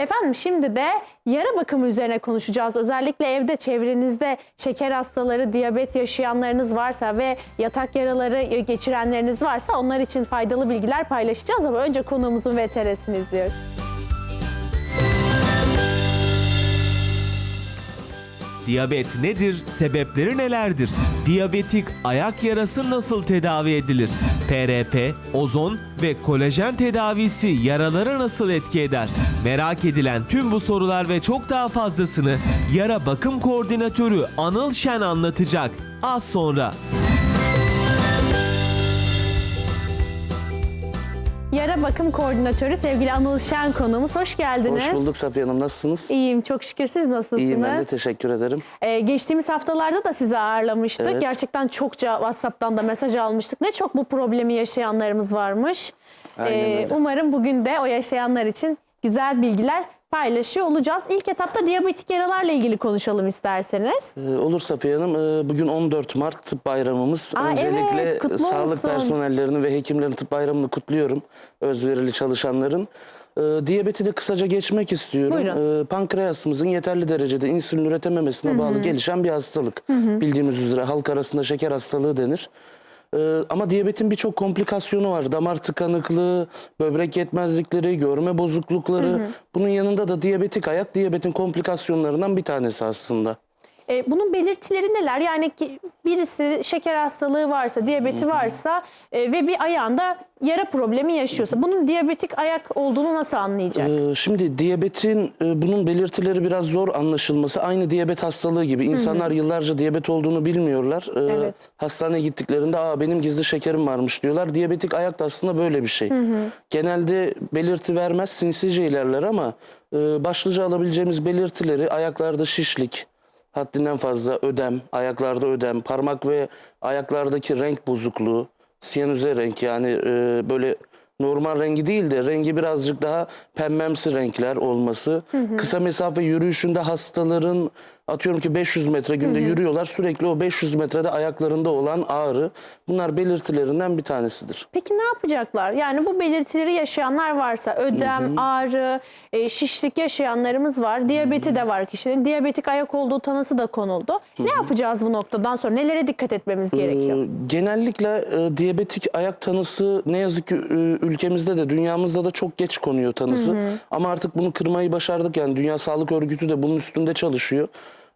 Efendim şimdi de yara bakımı üzerine konuşacağız. Özellikle evde çevrenizde şeker hastaları, diyabet yaşayanlarınız varsa ve yatak yaraları geçirenleriniz varsa onlar için faydalı bilgiler paylaşacağız ama önce konuğumuzun VTR'sini izliyoruz. Diyabet nedir? Sebepleri nelerdir? Diyabetik ayak yarası nasıl tedavi edilir? PRP, ozon ve kolajen tedavisi yaralara nasıl etki eder? Merak edilen tüm bu sorular ve çok daha fazlasını yara bakım koordinatörü Anıl Şen anlatacak. Az sonra. Yara bakım koordinatörü sevgili Anıl Şen konuğumuz. Hoş geldiniz. Hoş bulduk Safiye Hanım. Nasılsınız? İyiyim çok şükür siz nasılsınız? İyiyim ben de teşekkür ederim. Ee, geçtiğimiz haftalarda da sizi ağırlamıştık. Evet. Gerçekten çokça WhatsApp'tan da mesaj almıştık. Ne çok bu problemi yaşayanlarımız varmış. Aynen Ee, öyle. umarım bugün de o yaşayanlar için güzel bilgiler paylaşıyor olacağız. İlk etapta diyabetik yaralarla ilgili konuşalım isterseniz. Ee, olur Safiye Hanım. Ee, bugün 14 Mart Tıp Bayramımız. Aa, Öncelikle evet, sağlık olsun. personellerini ve hekimlerin tıp bayramını kutluyorum. Özverili çalışanların. Ee, diyabeti de kısaca geçmek istiyorum. Buyurun. Ee, pankreasımızın yeterli derecede insülin üretememesine bağlı gelişen bir hastalık. Bildiğimiz üzere halk arasında şeker hastalığı denir. Ee, ama diyabetin birçok komplikasyonu var. Damar tıkanıklığı, böbrek yetmezlikleri, görme bozuklukları. Bunun yanında da diyabetik ayak diyabetin komplikasyonlarından bir tanesi aslında. Ee, bunun belirtileri neler? Yani ki birisi şeker hastalığı varsa, diyabeti varsa e, ve bir ayağında yara problemi yaşıyorsa bunun diyabetik ayak olduğunu nasıl anlayacak? Ee, Şimdi diyabetin e, bunun belirtileri biraz zor anlaşılması. Aynı diyabet hastalığı gibi. İnsanlar yıllarca diyabet olduğunu bilmiyorlar. Ee, Evet. Hastaneye gittiklerinde Aa, benim gizli şekerim varmış diyorlar. Diyabetik ayak da aslında böyle bir şey. Genelde belirti vermez sinsice ilerler ama e, başlıca alabileceğimiz belirtileri ayaklarda şişlik, haddinden fazla ödem, ayaklarda ödem, parmak ve ayaklardaki renk bozukluğu, siyanüze renk yani e, böyle normal rengi değil de rengi birazcık daha pembemsi renkler olması. Kısa mesafe yürüyüşünde hastaların atıyorum ki 500 metre günde yürüyorlar. Sürekli o 500 metrede ayaklarında olan ağrı bunlar belirtilerinden bir tanesidir. Peki ne yapacaklar? Yani bu belirtileri yaşayanlar varsa ödem, ağrı, e, şişlik yaşayanlarımız var. Diyabeti de var kişinin. Diyabetik ayak olduğu tanısı da konuldu. Ne yapacağız bu noktadan sonra? Nelere dikkat etmemiz gerekiyor? Ee, Genellikle e, diyabetik ayak tanısı ne yazık ki e, ülkemizde de dünyamızda da çok geç konuyor tanısı. Ama artık bunu kırmayı başardık yani Dünya Sağlık Örgütü de bunun üstünde çalışıyor.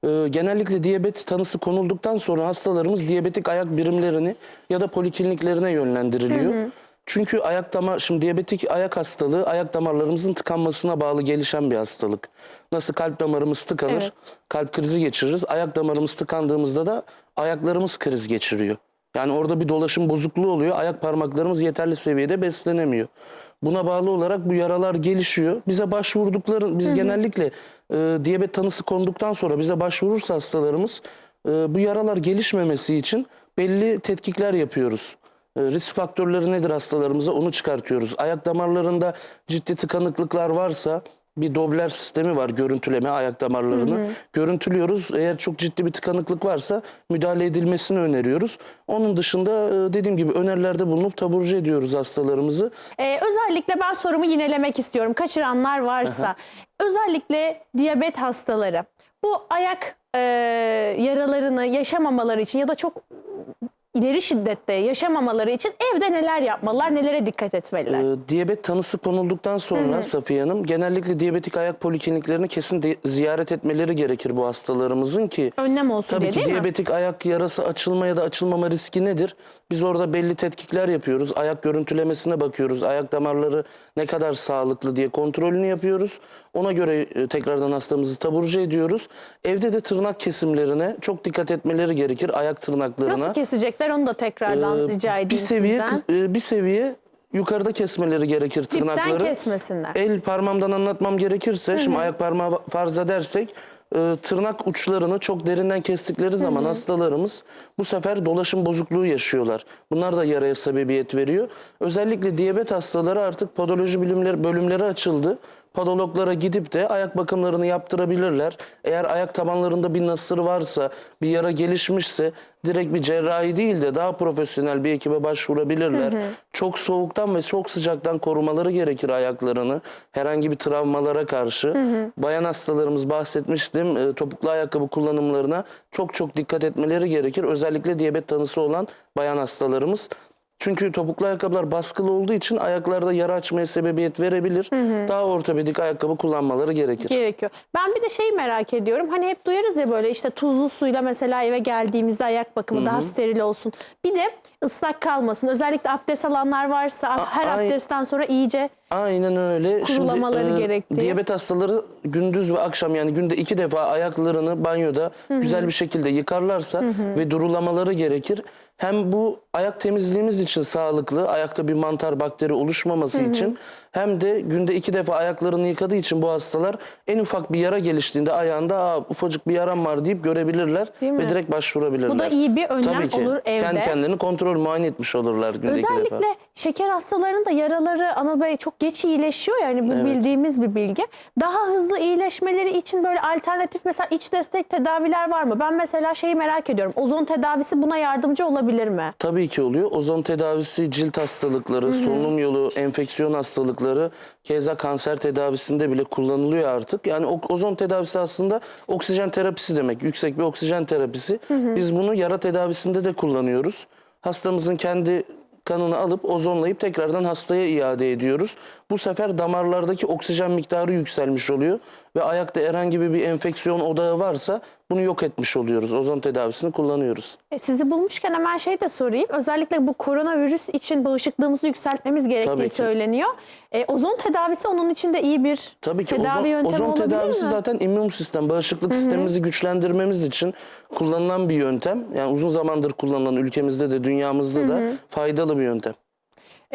Ee, Genellikle diyabet tanısı konulduktan sonra hastalarımız diyabetik ayak birimlerini ya da polikliniklerine yönlendiriliyor. Çünkü ayak damar, şimdi diyabetik ayak hastalığı ayak damarlarımızın tıkanmasına bağlı gelişen bir hastalık. Nasıl kalp damarımız tıkanır, Evet. kalp krizi geçiririz. Ayak damarımız tıkandığımızda da ayaklarımız kriz geçiriyor. Yani orada bir dolaşım bozukluğu oluyor. Ayak parmaklarımız yeterli seviyede beslenemiyor. Buna bağlı olarak bu yaralar gelişiyor. Bize başvurdukları, biz genellikle e, diyabet tanısı konduktan sonra bize başvurursa hastalarımız e, bu yaralar gelişmemesi için belli tetkikler yapıyoruz. E, Risk faktörleri nedir hastalarımıza onu çıkartıyoruz. Ayak damarlarında ciddi tıkanıklıklar varsa bir Doppler sistemi var görüntüleme ayak damarlarını. Görüntülüyoruz. Eğer çok ciddi bir tıkanıklık varsa müdahale edilmesini öneriyoruz. Onun dışında e, dediğim gibi önerilerde bulunup taburcu ediyoruz hastalarımızı. Ee, özellikle ben sorumu yinelemek istiyorum. Kaçıranlar varsa. Özellikle diyabet hastaları bu ayak e, yaralarını yaşamamaları için ya da çok ileri şiddette yaşamamaları için evde neler yapmalılar, nelere dikkat etmeliler? Ee, diyabet tanısı konulduktan sonra Safiye Hanım genellikle diyabetik ayak polikliniklerini kesin de- ziyaret etmeleri gerekir bu hastalarımızın ki Önlem olsun Tabii diye ki değil mi? diyabetik ayak yarası açılma ya da açılmama riski nedir? Biz orada belli tetkikler yapıyoruz. Ayak görüntülemesine bakıyoruz. Ayak damarları ne kadar sağlıklı diye kontrolünü yapıyoruz. Ona göre e, tekrardan hastamızı taburcu ediyoruz. Evde de tırnak kesimlerine çok dikkat etmeleri gerekir. Ayak tırnaklarına. Nasıl kesecekler onu da tekrardan Ee, rica edeyim bir seviye sizden. kıs- e, bir seviye yukarıda kesmeleri gerekir tırnakları. Dipten kesmesinler. El parmağımdan anlatmam gerekirse şimdi ayak parmağı farz edersek e, tırnak uçlarını çok derinden kestikleri zaman hastalarımız bu sefer dolaşım bozukluğu yaşıyorlar. Bunlar da yaraya sebebiyet veriyor. Özellikle diyabet hastaları artık podoloji bilimleri bölümleri açıldı. Podologlara gidip de ayak bakımlarını yaptırabilirler. Eğer ayak tabanlarında bir nasır varsa, bir yara gelişmişse direkt bir cerrahi değil de daha profesyonel bir ekibe başvurabilirler. Çok soğuktan ve çok sıcaktan korumaları gerekir ayaklarını. Herhangi bir travmalara karşı. Bayan hastalarımız bahsetmiştim. e, Topuklu ayakkabı kullanımlarına çok çok dikkat etmeleri gerekir. Özellikle diyabet tanısı olan bayan hastalarımız. Çünkü topuklu ayakkabılar baskılı olduğu için ayaklarda yara açmaya sebebiyet verebilir. Daha ortopedik ayakkabı kullanmaları gerekir. gerekiyor. Ben bir de şeyi merak ediyorum. Hani hep duyarız ya böyle işte tuzlu suyla mesela eve geldiğimizde ayak bakımı daha steril olsun. Bir de ıslak kalmasın. Özellikle abdest alanlar varsa her ay- abdestten sonra iyice Aynen öyle. Kurulamaları gerektiği. Diyabet hastaları gündüz ve akşam yani günde iki defa ayaklarını banyoda güzel bir şekilde yıkarlarsa ve durulamaları gerekir. Hem bu ayak temizliğimiz için sağlıklı, ayakta bir mantar bakteri oluşmaması için hem de günde iki defa ayaklarını yıkadığı için bu hastalar en ufak bir yara geliştiğinde ayağında Aa, ufacık bir yaram var deyip görebilirler Değil mi? ve direkt başvurabilirler. Bu da iyi bir önlem Tabii ki. olur evde. Kendi kendini kontrol muayene etmiş olurlar günde iki defa. Özellikle şeker hastalarının da yaraları Anıl Bey çok geç iyileşiyor yani bu bildiğimiz bir bilgi. Daha hızlı iyileşmeleri için böyle alternatif mesela iç destek tedaviler var mı? Ben mesela şeyi merak ediyorum. Ozon tedavisi buna yardımcı olabilir mi? Tabii ki oluyor. Ozon tedavisi cilt hastalıkları, solunum yolu enfeksiyon hastalıkları, keza kanser tedavisinde bile kullanılıyor artık. Yani ozon tedavisi aslında oksijen terapisi demek. Yüksek bir oksijen terapisi. Biz bunu yara tedavisinde de kullanıyoruz. Hastamızın kendi kanını alıp ozonlayıp tekrardan hastaya iade ediyoruz. Bu sefer damarlardaki oksijen miktarı yükselmiş oluyor ve ayakta herhangi bir enfeksiyon odağı varsa bunu yok etmiş oluyoruz. Ozon tedavisini kullanıyoruz. E, sizi bulmuşken hemen şey de sorayım. Özellikle bu koronavirüs için bağışıklığımızı yükseltmemiz gerektiği söyleniyor. E, ozon tedavisi onun için de iyi bir Tabii ki tedavi ozon, yöntemi ozon tedavisi mi? zaten immün sistem, bağışıklık sistemimizi güçlendirmemiz için kullanılan bir yöntem. Yani uzun zamandır kullanılan ülkemizde de dünyamızda da faydalı bir yöntem.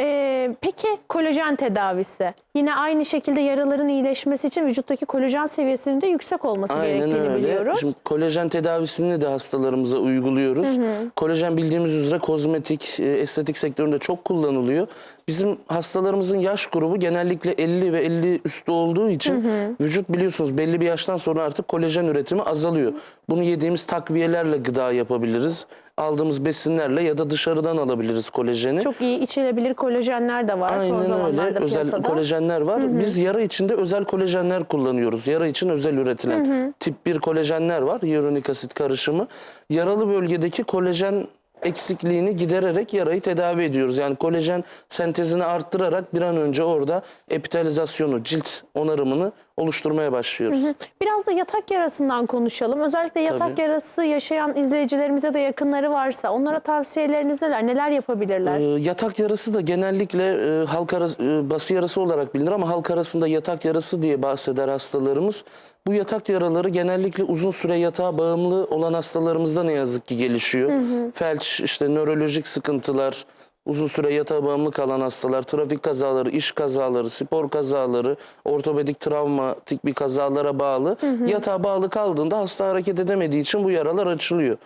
Ee, peki kolajen tedavisi. Yine aynı şekilde yaraların iyileşmesi için vücuttaki kolajen seviyesinin de yüksek olması Aynen gerektiğini öyle. biliyoruz. Şimdi kolajen tedavisini de hastalarımıza uyguluyoruz. Kolajen bildiğimiz üzere kozmetik, e, estetik sektöründe çok kullanılıyor. Bizim hastalarımızın yaş grubu genellikle 50 ve 50 üstü olduğu için vücut biliyorsunuz belli bir yaştan sonra artık kolajen üretimi azalıyor. Bunu yediğimiz takviyelerle gıda yapabiliriz. Aldığımız besinlerle ya da dışarıdan alabiliriz kolajeni. Çok iyi içilebilir kolajenler de var son Aynen öyle. zamanlarda Özel piyasada. kolajenler var. Biz yara içinde özel kolajenler kullanıyoruz. Yara için özel üretilen tip 1 kolajenler var. Hyaluronik asit karışımı. Yaralı bölgedeki kolajen eksikliğini gidererek yarayı tedavi ediyoruz. Yani kolajen sentezini arttırarak bir an önce orada epitalizasyonu, cilt onarımını oluşturmaya başlıyoruz. Biraz da yatak yarasından konuşalım. Özellikle yatak Tabii. yarası yaşayan izleyicilerimize de yakınları varsa onlara tavsiyeleriniz neler? Neler yapabilirler? Ee, yatak yarası da genellikle e, halk arası, e, bası yarası olarak bilinir ama halk arasında yatak yarası diye bahseder hastalarımız. Bu yatak yaraları genellikle uzun süre yatağa bağımlı olan hastalarımızda ne yazık ki gelişiyor. Felç, işte nörolojik sıkıntılar, uzun süre yatağa bağımlı kalan hastalar, trafik kazaları, iş kazaları, spor kazaları, ortopedik travmatik bir kazalara bağlı. Yatağa bağlı kaldığında hasta hareket edemediği için bu yaralar açılıyor.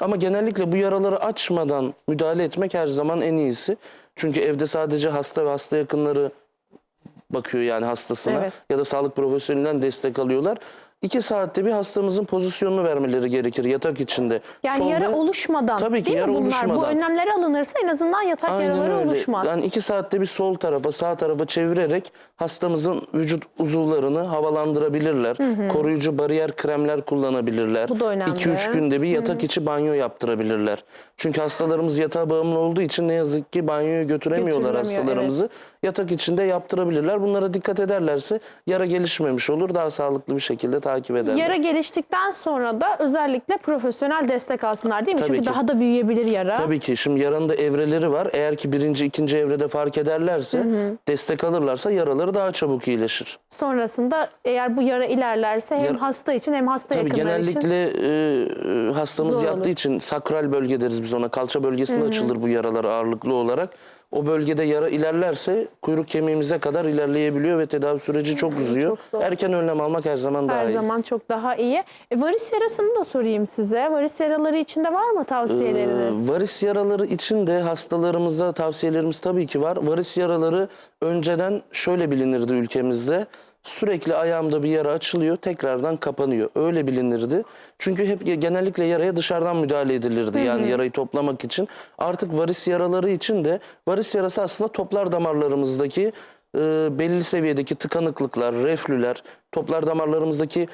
Ama genellikle bu yaraları açmadan müdahale etmek her zaman en iyisi. Çünkü evde sadece hasta ve hasta yakınları bakıyor yani hastasına Evet. ya da sağlık profesyonelinden destek alıyorlar. İki saatte bir hastamızın pozisyonunu vermeleri gerekir yatak içinde. Yani Sol yara oluşmadan Tabii ki değil yara mi bunlar? Bu oluşmadan. önlemler alınırsa en azından yatak Aynen yaraları öyle. oluşmaz. Yani iki saatte bir sol tarafa sağ tarafa çevirerek hastamızın vücut uzuvlarını havalandırabilirler. Koruyucu bariyer kremler kullanabilirler. Bu da önemli. 2-3 günde bir yatak içi banyo yaptırabilirler. Çünkü hastalarımız yatağa bağımlı olduğu için ne yazık ki banyoya götüremiyorlar hastalarımızı. Yatak içinde yaptırabilirler. Bunlara dikkat ederlerse yara gelişmemiş olur. Daha sağlıklı bir şekilde takip ederler. Yara geliştikten sonra da özellikle profesyonel destek alsınlar değil mi? Tabii Çünkü ki. daha da büyüyebilir yara. Tabii ki şimdi yaranın da evreleri var. Eğer ki birinci, ikinci evrede fark ederlerse, destek alırlarsa yaraları daha çabuk iyileşir. Sonrasında eğer bu yara ilerlerse hem Yara- hasta için hem hasta Tabii yakınları için genellikle e, e, hastamız Zor yattığı olur. için sakral bölge deriz biz ona. Kalça bölgesinde açılır bu yaralar ağırlıklı olarak. O bölgede yara ilerlerse kuyruk kemiğimize kadar ilerleyebiliyor ve tedavi süreci çok uzuyor. çok. Erken önlem almak her zaman daha her iyi. zaman çok daha iyi. E, varis yarasını da sorayım size. Varis yaraları için de var mı tavsiyeleriniz? Ee, Varis yaraları için de hastalarımıza tavsiyelerimiz tabii ki var. Varis yaraları önceden şöyle bilinirdi ülkemizde. Sürekli ayağımda bir yara açılıyor, tekrardan kapanıyor. Öyle bilinirdi. Çünkü hep genellikle yaraya dışarıdan müdahale edilirdi. Yani yarayı toplamak için. Artık varis yaraları için de varis yarası aslında toplar damarlarımızdaki e, belli seviyedeki tıkanıklıklar, reflüler, toplar damarlarımızdaki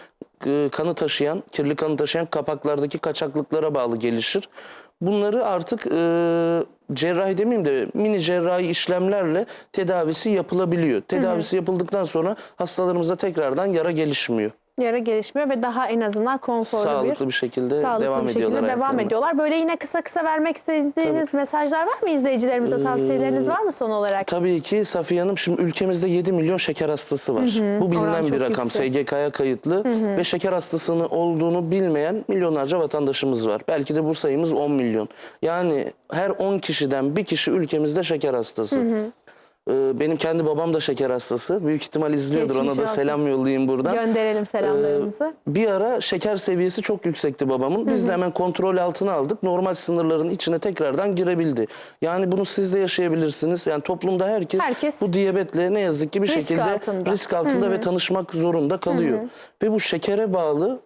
e, kanı taşıyan, kirli kanı taşıyan kapaklardaki kaçaklıklara bağlı gelişir. Bunları artık e, cerrahi demeyeyim de mini cerrahi işlemlerle tedavisi yapılabiliyor. Tedavisi yapıldıktan sonra hastalarımızda tekrardan yara gelişmiyor. Yara gelişmiyor ve daha en azından konforlu Sağlıklı bir bir şekilde sağlıklı devam bir şekilde ediyorlar devam hayatlarına. ediyorlar. Böyle yine kısa kısa vermek istediğiniz mesajlar var mı izleyicilerimize? Tavsiyeleriniz var mı son olarak? Tabii ki Safiye Hanım şimdi ülkemizde 7 milyon şeker hastası var. Bu bilinen bir rakam. yüksek. SGK'ya kayıtlı ve şeker hastasını olduğunu bilmeyen milyonlarca vatandaşımız var. Belki de bu sayımız 10 milyon. Yani her 10 kişiden bir kişi ülkemizde şeker hastası. Ee, Benim kendi babam da şeker hastası. Büyük ihtimal izliyordur. Geçmiş Ona da olsun. selam yollayayım buradan. Gönderelim selamlarımızı. Bir ara şeker seviyesi çok yüksekti babamın. Biz de hemen kontrol altına aldık. Normal sınırların içine tekrardan girebildi. Yani bunu siz de yaşayabilirsiniz. Yani toplumda herkes, Herkes bu diyabetle ne yazık ki bir risk şekilde altında. risk altında ve tanışmak zorunda kalıyor. Ve bu şekere bağlı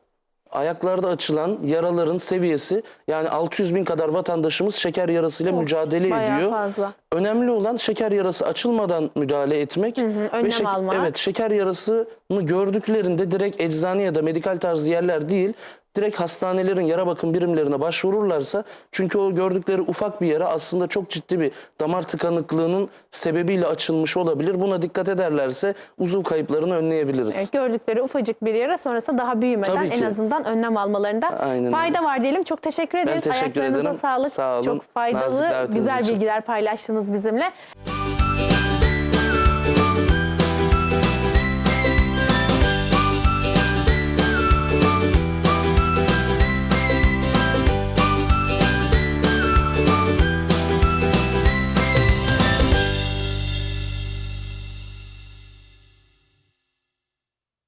ayaklarda açılan yaraların seviyesi yani 600 bin kadar vatandaşımız şeker yarasıyla mücadele bayağı ediyor. fazla. Önemli olan şeker yarası açılmadan müdahale etmek önlem ve şek- almak. evet şeker yarasını gördüklerinde direkt eczane ya da medikal tarzı yerler değil direkt hastanelerin yara bakım birimlerine başvururlarsa çünkü o gördükleri ufak bir yara aslında çok ciddi bir damar tıkanıklığının sebebiyle açılmış olabilir. Buna dikkat ederlerse uzuv kayıplarını önleyebiliriz. Evet, gördükleri ufacık bir yara sonrasında daha büyümeden en azından önlem almalarında Aynen fayda var diyelim. Çok teşekkür ederiz. teşekkür Ayaklarınıza ederim. sağlık. Sağ olun. Çok faydalı, güzel için. bilgiler paylaştınız bizimle.